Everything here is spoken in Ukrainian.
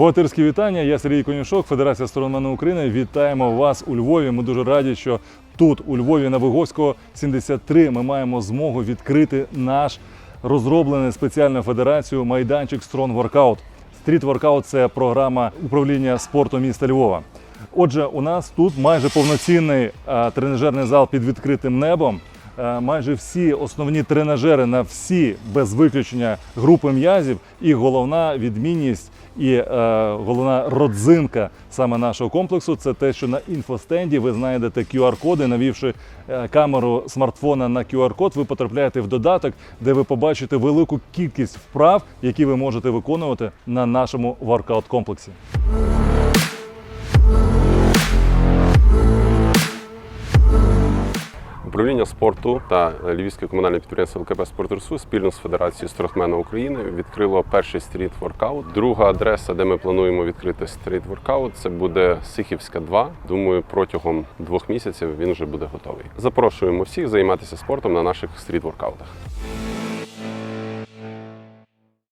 Богатирські вітання. Я Сергій Конюшок, Федерація Сторонмену України. Вітаємо вас у Львові. Ми дуже раді, що тут, у Львові, на Виговського 73, ми маємо змогу відкрити наш розроблений спеціальною федерацією майданчик Strong Workout. Стріт Workout – це програма управління спорту міста Львова. Отже, у нас тут майже повноцінний е, тренажерний зал під відкритим небом. Е, Майже всі основні тренажери на всі без виключення групи м'язів. І головна відмінність і е, головна родзинка саме нашого комплексу це те, що на інфостенді ви знайдете QR-коди, навівши е, камеру смартфона на QR-код, ви потрапляєте в додаток, де ви побачите велику кількість вправ, які ви можете виконувати на нашому воркаут комплексі. Управління спорту та Львівське комунальне підприємство ЛКП «Спортресу» спільно з Федерацією Стротмена України відкрило перший стріт воркаут. Друга адреса, де ми плануємо відкрити стріт воркаут, це буде Сихівська 2. Думаю, протягом двох місяців він вже буде готовий. Запрошуємо всіх займатися спортом на наших стріт воркаутах.